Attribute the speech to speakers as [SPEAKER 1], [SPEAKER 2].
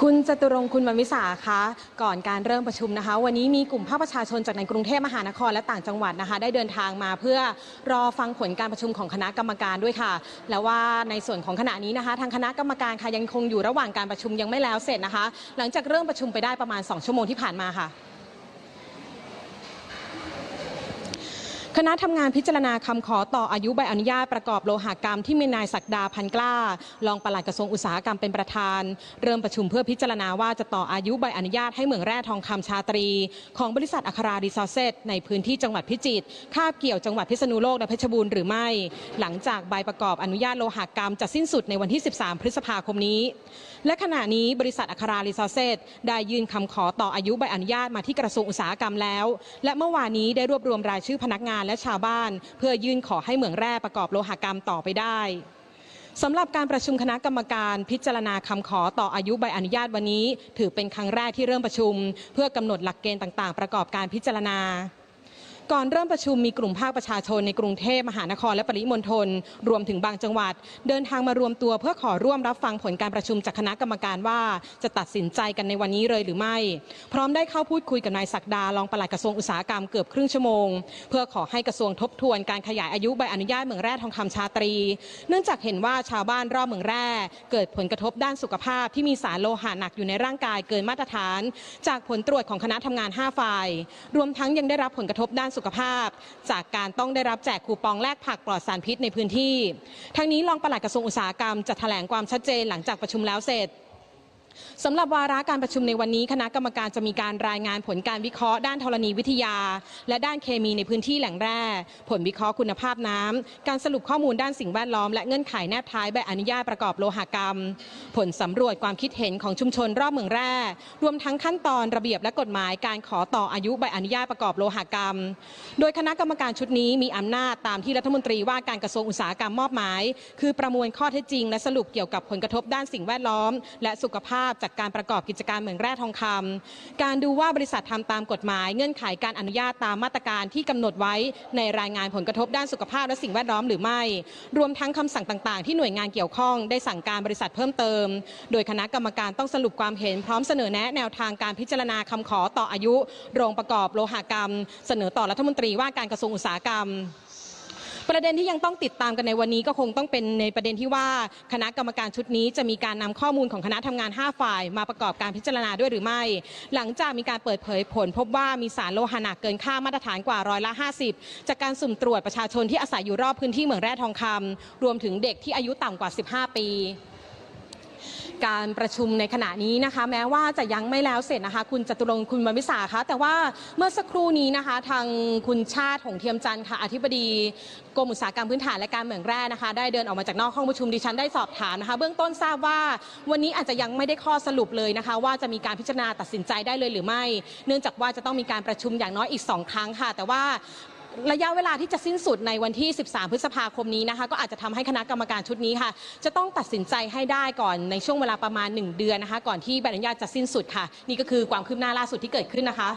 [SPEAKER 1] คุณจตุรงค์คุณมณวิสาคะก่อนการเริ่มประชุมนะคะ วันนี้มีกลุ่มภาคประชาชนจากในกรุงเทพมหานครและต่างจังหวัดนะคะ ได้เดินทางมาเพื่อรอฟังผลการประชุมของคณะกรรมการด้วยค่ะ แล้วว่าในส่วนของขณะนี้นะคะ ทางคณะกรรมการค่ะยังคงอยู่ระหว่างการประชุมยังไม่แล้วเสร็จนะคะ หลังจากเริ่มประชุมไปได้ประมาณ 2 ชั่วโมงที่ผ่านมาค่ะ คณะทำงานพิจารณาคำขอต่ออายุใบอนุญาตประกอบโลหกรรมที่มีนายศักดาพันกล้ารองปลัดกระทรวงอุตสาหกรรมเป็นประธาน เริ่มประชุมเพื่อพิจารณาว่าจะต่ออายุใบอนุญาตให้เหมืองแร่ทองคำชาตรี ของบริษัทอัครารีซอเซตในพื้นที่จังหวัดพิจิตรคาบเกี่ยวจังหวัดพิษณุโลกและเพชรบูรณ์หรือไม่ หลังจากใบประกอบอนุญาตโลหกรรมจะสิ้นสุดในวันที่ 13 พฤษภาคมนี้ และขณะนี้บริษัทอัครารีซอเซตได้ยื่นคำขอต่ออายุใบอนุญาตมาที่กระทรวงอุตสาหกรรมแล้ว และเมื่อวานนี้ได้รวบรวมรายชื่อพนักงานและชาวบ้าน เพื่อยื่นขอให้เหมืองแร่ประกอบโลหกรรมต่อไปได้สำหรับการประชุมคณะกรรมการพิจารณาคำขอต่ออายุใบอนุญาตวันนี้ ถือเป็นครั้งแรกที่เริ่มประชุม เพื่อกำหนดหลักเกณฑ์ต่าง ๆ ประกอบการพิจารณา ก่อนเริ่มประชุมมีกลุ่มภาคประชาชนในกรุงเทพมหานครและปริมณฑลรวมถึงบางจังหวัด เดินทางมารวมตัวเพื่อขอร่วมรับฟังผลการประชุมจากคณะกรรมการว่า จะตัดสินใจกันในวันนี้เลยหรือไม่ พร้อมได้เข้าพูดคุยกับนายศักดารองปลัดกระทรวงอุตสาหกรรมเกือบครึ่งชั่วโมง เพื่อขอให้กระทรวงทบทวนการขยายอายุใบอนุญาตเหมืองแร่ทองคำชาตรี เนื่องจากเห็นว่าชาวบ้านรอบเหมืองแร่ เกิดผลกระทบด้านสุขภาพที่มีสารโลหะหนักอยู่ในร่างกายเกินมาตรฐาน จากผลตรวจของคณะทำงาน 5 ฝ่าย รวมทั้งยังได้รับผลกระทบด้านสุขภาพ จากการต้องได้รับแจกคูปองแลกผักปลอดสารพิษในพื้นที่ ทั้งนี้รองปลัดกระทรวงอุตสาหกรรมจะแถลงความชัดเจนหลังจากประชุมแล้วเสร็จ สำหรับวาระการประชุมในวันนี้คณะกรรมการจะมีการรายงานผลการวิเคราะห์ด้านธรณีวิทยา และด้านเคมีในพื้นที่แหล่งแร่ ผลวิเคราะห์คุณภาพน้ำการสรุปข้อมูลด้านสิ่งแวดล้อมและเงื่อนไขแนบท้ายใบอนุญาตประกอบโลหกรรม ผลสำรวจความคิดเห็นของชุมชนรอบเมืองแร่ รวมทั้งขั้นตอนระเบียบและกฎหมายการขอต่ออายุใบอนุญาตประกอบโลหกรรม โดยคณะกรรมการชุดนี้มีอำนาจตามที่รัฐมนตรีว่าการกระทรวงอุตสาหกรรมมอบหมาย คือประมวลข้อเท็จจริง และสรุปเกี่ยวกับผลกระทบด้านสิ่งแวดล้อม และสุขภาพจากการประกอบกิจการเหมืองแร่ทองคำการดูว่าบริษัททำตามกฎหมาย เงื่อนไขการอนุญาตตามมาตรการที่กำหนดไว้ในรายงานผลกระทบด้านสุขภาพและสิ่งแวดล้อมหรือไม่ รวมทั้งคำสั่งต่างๆ ที่หน่วยงานเกี่ยวข้องได้สั่งการบริษัทเพิ่มเติม โดยคณะกรรมการต้องสรุปความเห็นพร้อมเสนอแนะแนวทางการพิจารณาคำขอต่ออายุ โรงประกอบโลหกรรม เสนอต่อรัฐมนตรีว่าการกระทรวงอุตสาหกรรม ประเด็นที่ยังต้องติดตามกันในวันนี้ก็คงต้องเป็นในประเด็นที่ว่าคณะกรรมการชุดนี้จะมีการนำข้อมูลของคณะทำงาน 5 ฝ่าย มาประกอบการพิจารณาด้วยหรือไม่ หลังจากมีการเปิดเผยผล พบว่ามีสารโลหะหนักเกินค่ามาตรฐานกว่าร้อยละ 50 จากการสุ่มตรวจประชาชนที่อาศัยอยู่รอบพื้นที่เหมืองแร่ทองคำรวมถึงเด็กที่อายุต่ำกว่า 15 ปี การประชุมในขณะนี้นะคะ แม้ว่าจะยังไม่แล้วเสร็จนะคะ คุณจตุรงค์คุณวันวิสาคะแต่ว่าเมื่อสักครู่นี้นะคะ ทางคุณชาติหงเทียมจันทร์ค่ะอธิบดีกรมอุตสาหกรรมพื้นฐานและการเหมืองแร่นะคะ ได้เดินออกมาจากนอกห้องประชุมดิฉันได้สอบถามนะคะ เบื้องต้นทราบว่าวันนี้อาจจะยังไม่ได้ข้อสรุปเลยนะคะ ว่าจะมีการพิจารณาตัดสินใจได้เลยหรือไม่ เนื่องจากว่าจะต้องมีการประชุมอย่างน้อยอีก2ครั้งค่ะ แต่ว่า ระยะเวลาที่จะสิ้นสุดในวันที่ 13 พฤษภาคมนี้นะคะ ก็อาจจะทำให้คณะกรรมการชุดนี้ค่ะ จะต้องตัดสินใจให้ได้ก่อนในช่วงเวลาประมาณ 1 เดือนนะคะ ก่อนที่ใบอนุญาตจะสิ้นสุดค่ะ นี่ก็คือความคืบหน้าล่าสุดที่เกิดขึ้นนะคะ